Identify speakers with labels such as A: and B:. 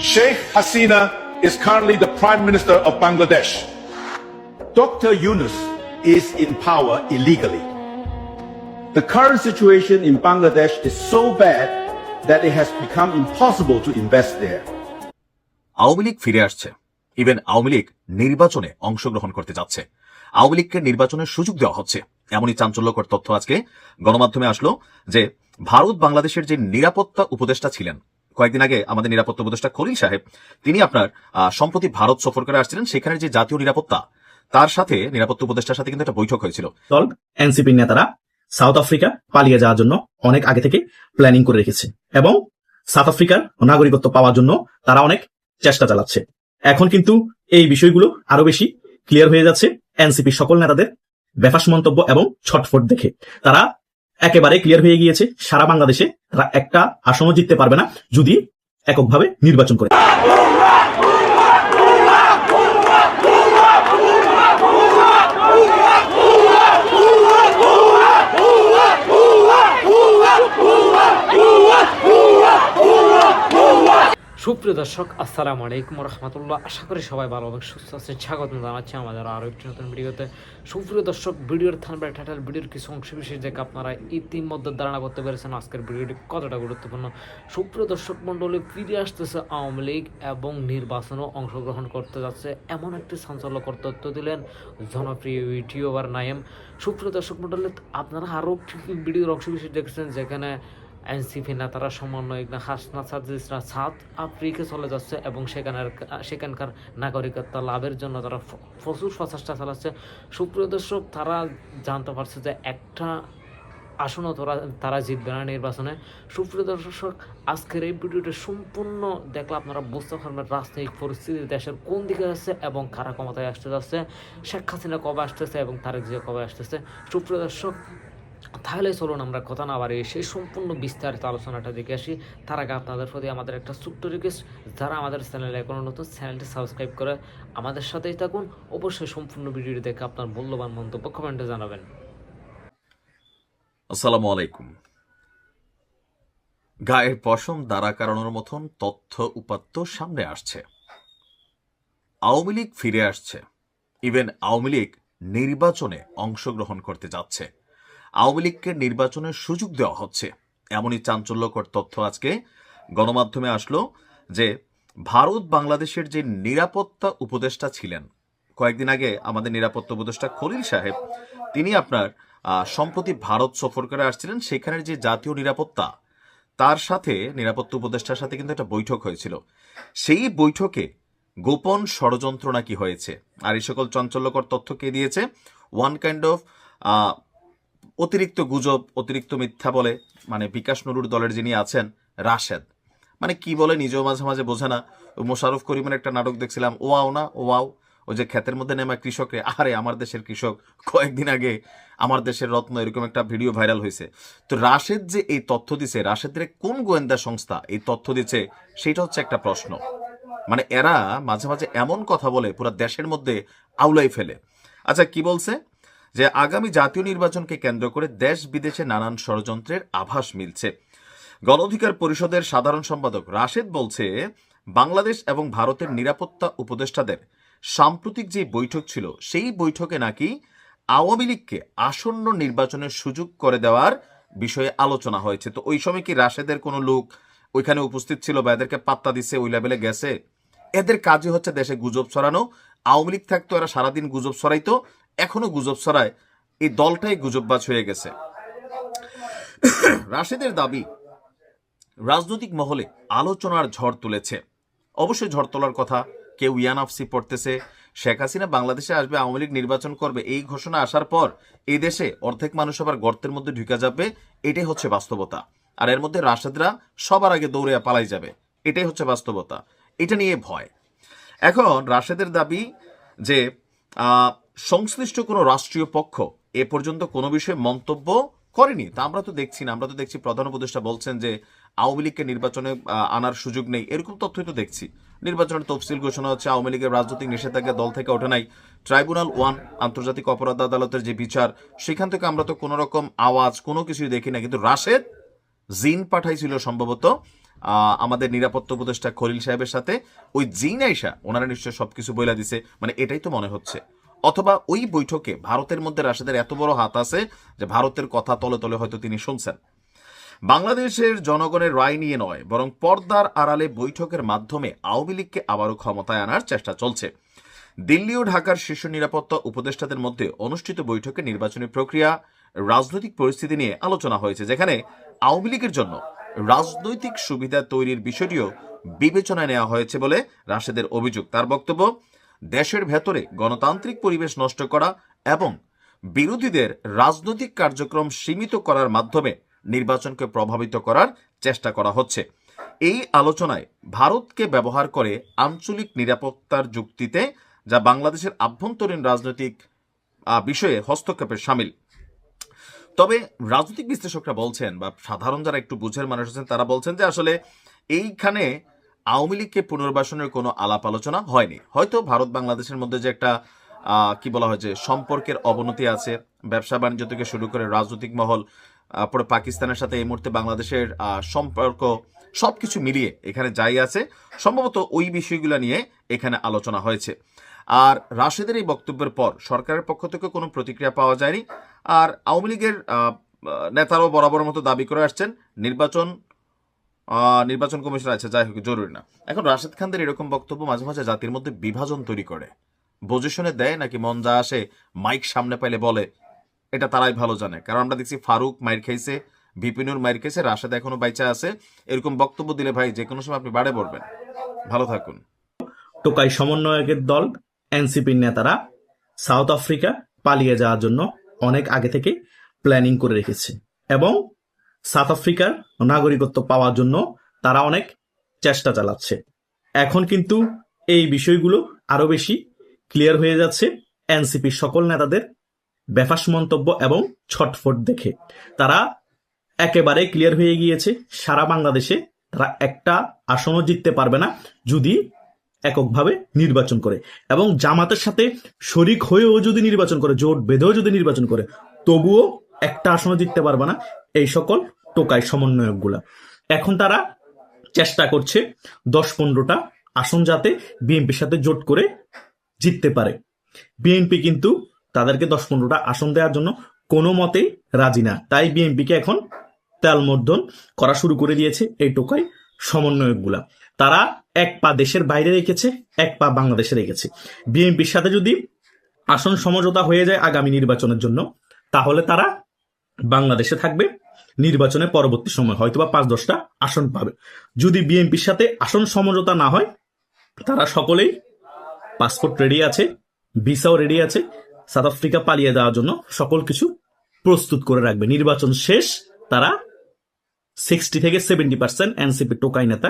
A: Sheikh Hasina is currently the Prime Minister of Bangladesh.
B: Dr. Yunus is in power illegally. The current situation in Bangladesh is so bad that it has become impossible to invest there.
C: Awami League ফিরে আসছে even Awami League নির্বাচনে অংশগ্রহণ করতে যাচ্ছে আওয়ামী লীগকে নির্বাচনের সুযোগ দেওয়া হচ্ছে এমনই চাঞ্চল্যকর তথ্য আজকে গণমাধ্যমে আসলো যে ভারত বাংলাদেশের যে নিরাপত্তা উপদেষ্টা ছিলেন কয়েকদিন আগে আমাদের নিরাপত্তা উপদেষ্টা খলিল সাহেব, তিনি আপনার সম্প্রতি ভারত সফর করে আসছিলেন, সেখানে যে জাতীয় নিরাপত্তা, তার সাথে নিরাপত্তা উপদেষ্টার সাথে কিন্তু একটা বৈঠক হয়েছিল।
D: দল এনসিপির নেতারা সাউথ আফ্রিকা পালিয়ে যাওয়ার জন্য অনেক আগে থেকে প্ল্যানিং করে রেখেছে এবং সাউথ আফ্রিকার নাগরিকত্ব পাওয়ার জন্য তারা অনেক চেষ্টা চালাচ্ছে। এখন কিন্তু এই বিষয়গুলো আরও বেশি ক্লিয়ার হয়ে যাচ্ছে এনসিপি সকল নেতাদের বেফাস মন্তব্য এবং ছটফট দেখে। তারা একেবারে ক্লিয়ার হয়ে গিয়েছে। সারা বাংলাদেশে একটা আসনও জিততে পারবে না যদি এককভাবে নির্বাচন করে।
E: সুপ্রিয় দর্শক, আসসালামু আলাইকুম রহমতুল্লাহ আশা করি সবাই ভালো এবং সুস্থ আছেন। স্বাগত জানাচ্ছি আমাদের আরও একটি নতুন ভিডিওতে। সুপ্রিয় দর্শক, ভিডিওর থানবার টাটাল ভিডিওর কিছু অংশ বিশেষ দেখে আপনারা ইতিমধ্যে ধারণা করতে পেরেছেন আজকের ভিডিওটি কতটা গুরুত্বপূর্ণ। সুপ্রিয় দর্শক মণ্ডলী, ফিরে আসতেছে আওয়ামী লীগ এবং নির্বাচনেও অংশগ্রহণ করতে যাচ্ছে। এমন একটি চাঞ্চল্যকর তথ্য দিলেন জনপ্রিয় ইউটিউবার নায়েম। সুপ্রিয় দর্শক মণ্ডলী, আপনারা আরও ভিডিওর অংশ বিশেষ দেখেছেন, যেখানে এনসিপি নেতারা সমন্বয়ক না হাসনা সাজিসরা সাউথ আফ্রিকা চলে যাচ্ছে এবং সেখানের, সেখানকার নাগরিকত্ব লাভের জন্য তারা প্রচুর প্রচেষ্টা চালাচ্ছে। সুপ্রিয় দর্শক, তারা জানতে পারছে যে একটা আসনও তোরা, তারা জিতবে না নির্বাচনে। সুপ্রিয় দর্শক, আজকের এই ভিডিওটা সম্পূর্ণ দেখলে আপনারা বুঝতে পারবেন রাজনৈতিক পরিস্থিতি দেশের কোন দিকে যাচ্ছে এবং কারা ক্ষমতায় আসতে যাচ্ছে। শেখ হাসিনা কবে আসতেছে এবং তারেক জিয়া কবে আসতেছে? সুপ্রিয় দর্শক তাহলে চলুন আমরা কথা না বাড়িয়ে সেই সম্পূর্ণ বিস্তারিত আলোচনাটা দেখে আসি। তার আগে আপনাদের প্রতি আমাদের একটা ছোট্ট রিকোয়েস্ট যারা আমাদের চ্যানেলে এখনও নতুন চ্যানেলটি সাবস্ক্রাইব করে আমাদের সাথেই থাকুন। অবশ্যই সম্পূর্ণ ভিডিওটি দেখে আপনার মূল্যবান মন্তব্য কমেন্টে জানাবেন।
C: আসসালামু আলাইকুম। গায়ের পশম দ্বারা কারণের মতন তথ্য উপাত্ত সামনে আসছে। আওয়ামী লীগ ফিরে আসছে। ইভেন আওয়ামী লীগ নির্বাচনে অংশগ্রহণ করতে যাচ্ছে। আওয়ামী লীগকে নির্বাচনের সুযোগ দেওয়া হচ্ছে। এমনই চাঞ্চল্যকর তথ্য আজকে গণমাধ্যমে আসলো যে ভারত বাংলাদেশের যে নিরাপত্তা উপদেষ্টা ছিলেন, কয়েকদিন আগে আমাদের নিরাপত্তা উপদেষ্টা খলিল সাহেব, তিনি আপনার সম্প্রতি ভারত সফর করে আসছিলেন। সেখানের যে জাতীয় নিরাপত্তা, তার সাথে, নিরাপত্তা উপদেষ্টার সাথে কিন্তু একটা বৈঠক হয়েছিল। সেই বৈঠকে গোপন ষড়যন্ত্র নাকি হয়েছে? আর এই সকল চঞ্চল্যকর তথ্য কে দিয়েছে? ওয়ান কাইন্ড অফ অতিরিক্ত গুজব, অতিরিক্ত মিথ্যা বলে মানে বিকাশ নুরুর দলের যিনি আছেন, রাশেদ। মানে কি বলে নিজেও মাঝে মাঝে বোঝে না। মোশারফ করিমের একটা নাটক দেখছিলাম, ওয়াও না, ওয়াও। ওই যে ক্ষেতের মধ্যে নেমা কৃষকরে আরে আমার দেশের কৃষক। কয়েকদিন আগে আমার দেশের রত্ন এরকম একটা ভিডিও ভাইরাল হয়েছে। তো রাশেদ যে এই তথ্য দিছে, রাশেদের কোন গোয়েন্দা সংস্থা এই তথ্য দিচ্ছে সেটা হচ্ছে একটা প্রশ্ন। মানে এরা মাঝে মাঝে এমন কথা বলে, পুরো দেশের মধ্যে আউলাই ফেলে। আচ্ছা কি বলছে? যে আগামী জাতীয় নির্বাচনকে কেন্দ্র করে দেশ বিদেশে নানান ষড়যন্ত্রের আভাস মিলছে। গণ অধিকার পরিষদের সাধারণ সম্পাদক রাশেদ বলছে, বাংলাদেশ এবং ভারতের নিরাপত্তা উপদেষ্টাদের সাম্প্রতিক যে বৈঠক ছিল, সেই বৈঠকে নাকি আওয়ামী লীগকে আসন্ন নির্বাচনের সুযোগ করে দেওয়ার বিষয়ে আলোচনা হয়েছে। তো ওই সময় কি রাশেদের কোনো লোক ওইখানে উপস্থিত ছিল বা এদেরকে পাত্তা দিচ্ছে ওই লেভেলে গেছে? এদের কাজই হচ্ছে দেশে গুজব ছড়ানো। আওয়ামী লীগ থাকতো, এরা সারাদিন গুজব ছড়াইতো। এখনও গুজব ছড়ায়। এই দলটাই গুজববাজ হয়ে গেছে। রাশেদের দাবি, রাজনৈতিক মহলে আলোচনার ঝড় তুলেছে। অবশ্যই ঝড় তোলার কথা কেউ ইয়ান ইয়ানাফসি পড়তেছে। শেখ হাসিনা বাংলাদেশে আসবে, আওয়ামী লীগ নির্বাচন করবে। এই ঘোষণা আসার পর এই দেশে অর্ধেক মানুষ আবার গর্তের মধ্যে ঢুকে যাবে। এটাই হচ্ছে বাস্তবতা। আর এর মধ্যে রাশেদরা সবার আগে দৌড়ে পালাই যাবে। এটাই হচ্ছে বাস্তবতা। এটা নিয়ে ভয়। এখন রাশেদের দাবি যে সংশ্লিষ্ট কোনো রাষ্ট্রীয় পক্ষ এ পর্যন্ত কোনো বিষয়ে মন্তব্য করেনি। তা আমরা তো দেখছি না। আমরা তো দেখছি প্রধান উপদেষ্টা বলছেন যে আওয়ামী লীগকে নির্বাচনে আনার সুযোগ নেই। এরকম তথ্যই তো দেখছি। নির্বাচনের তফসিল ঘোষণা হচ্ছে আওয়ামী লীগের রাজনৈতিক নিষেধাজ্ঞা দল থেকে ওঠে নাই। ট্রাইব্যুনাল ওয়ান, আন্তর্জাতিক অপরাধ আদালতের যে বিচার, সেখান থেকে আমরা তো কোনো রকম আওয়াজ, কোনো কিছুই দেখি না। কিন্তু রাশেদ জিন পাঠাইছিল সম্ভবত। আমাদের নিরাপত্তা উপদেষ্টা খলিল সাহেবের সাথে। ওই জিন আইসা, ওনারা নিশ্চয় সবকিছু বইলা দিছে। মানে এটাই তো মনে হচ্ছে। অথবা ওই বৈঠকে ভারতের মধ্যে রাশেদের এত বড় হাত আছে যে ভারতের কথা তলে তলে হয়তো তিনি শুনছেন। বাংলাদেশের জনগণের রায় নিয়ে নয়, বরং পর্দার আড়ালে বৈঠকের মাধ্যমে আওয়ামী লীগকে আবারও ক্ষমতায় আনার চেষ্টা চলছে। দিল্লি ও ঢাকার শীর্ষ নিরাপত্তা উপদেষ্টাদের মধ্যে অনুষ্ঠিত বৈঠকে নির্বাচনী প্রক্রিয়া, রাজনৈতিক পরিস্থিতি নিয়ে আলোচনা হয়েছে, যেখানে আওয়ামী লীগের জন্য রাজনৈতিক সুবিধা তৈরির বিষয়টিও বিবেচনায় নেওয়া হয়েছে বলে রাশেদের অভিযোগ। তার বক্তব্য, দেশের ভেতরে গণতান্ত্রিক পরিবেশ নষ্ট করা এবং বিরোধীদের রাজনৈতিক কার্যক্রম সীমিত করার মাধ্যমে নির্বাচনকে প্রভাবিত করার চেষ্টা করা হচ্ছে। এই আলোচনায় ভারতকে ব্যবহার করে আঞ্চলিক নিরাপত্তার যুক্তিতে যা বাংলাদেশের আভ্যন্তরীণ রাজনৈতিক বিষয়ে হস্তক্ষেপের সামিল। তবে রাজনৈতিক বিশ্লেষকরা বলছেন বা সাধারণ যারা একটু বুঝের মানুষ আছেন, তারা বলছেন যে আসলে এইখানে আওয়ামী লীগকে পুনর্বাসনের কোনো আলাপ আলোচনা হয়নি। হয়তো ভারত বাংলাদেশের মধ্যে যে একটা কি বলা হয় যে সম্পর্কের অবনতি আছে, ব্যবসা বাণিজ্য থেকে শুরু করে রাজনৈতিক মহল পরে পাকিস্তানের সাথে এই মুহূর্তে বাংলাদেশের সম্পর্ক সবকিছু মিলিয়ে এখানে যাই আছে। সম্ভবত ওই বিষয়গুলো নিয়ে এখানে আলোচনা হয়েছে। আর রাশেদের এই বক্তব্যের পর সরকারের পক্ষ থেকে কোনো প্রতিক্রিয়া পাওয়া যায়নি। আর আওয়ামী লীগের নেতারাও বরাবর মতো দাবি করে আসছেন, নির্বাচন নির্বাচন কমিশন আছে, যাই হোক, জরুরি না। এখন রাশেদ খানদের এরকম বক্তব্য মাঝে মাঝে জাতির মধ্যে বিভাজন তৈরি করে। পজিশনে দেয় নাকি মন যা আসে, মাইক সামনে পাইলে বলে, এটা তারাই ভালো জানে। কারণ আমরা দেখছি ফারুক মাইর খাইছে বিপিনুর মাইর খাইছে, রাশেদ এখনও বাইচা আছে। এরকম বক্তব্য দিলে ভাই যে কোনো সময় আপনি বাড়ে পড়বেন। ভালো থাকুন।
D: টোকাই সমন্বয়কের দল, এনসিপির নেতারা, সাউথ আফ্রিকা পালিয়ে যাওয়ার জন্য অনেক আগে থেকে প্ল্যানিং করে রেখেছে। এবং সাউথ আফ্রিকার নাগরিকত্ব পাওয়ার জন্য তারা অনেক চেষ্টা চালাচ্ছে। এখন কিন্তু এই বিষয়গুলো আরও বেশি ক্লিয়ার হয়ে যাচ্ছে এনসিপির সকল নেতাদের বেফাস মন্তব্য এবং ছটফট দেখে। তারা একেবারে ক্লিয়ার হয়ে গিয়েছে, সারা বাংলাদেশে তারা একটা আসনও জিততে পারবে না, যদি এককভাবে নির্বাচন করে এবং জামাতের সাথে শরিক হয়েও যদি নির্বাচন করে, জোট বেঁধেও যদি নির্বাচন করে, তবুও একটা আসনও জিততে পারবে না এই সকল টোকাই সমন্বয়কগুলা। এখন তারা চেষ্টা করছে দশ পনেরোটা আসন যাতে বিএনপির সাথে জোট করে জিততে পারে। বিএনপি কিন্তু তাদেরকে দশ পনেরোটা আসন দেওয়ার জন্য কোনো মতেই রাজি না। তাই বিএনপিকে এখন তেলমর্দন করা শুরু করে দিয়েছে এই টোকাই সমন্বয়কগুলা। তারা এক পা দেশের বাইরে রেখেছে, এক পা বাংলাদেশে রেখেছে। বিএনপির সাথে যদি আসন সমঝোতা হয়ে যায় আগামী নির্বাচনের জন্য, তাহলে তারা বাংলাদেশে থাকবে, নির্বাচনে পরবর্তী সময় হয়তোবা পাঁচ দশটা আসন পাবে। যদি বিএনপির সাথে আসন সমঝোতা না হয়, তারা সকলেই পাসপোর্ট রেডি আছে, ভিসাও রেডি আছে, সাউথ আফ্রিকা পালিয়ে যাওয়ার জন্য সকল কিছু প্রস্তুত করে রাখবে। নির্বাচন শেষ, তারা সিক্সটি থেকে সেভেন্টি পার্সেন্ট এনসিপি টোকাই নেতা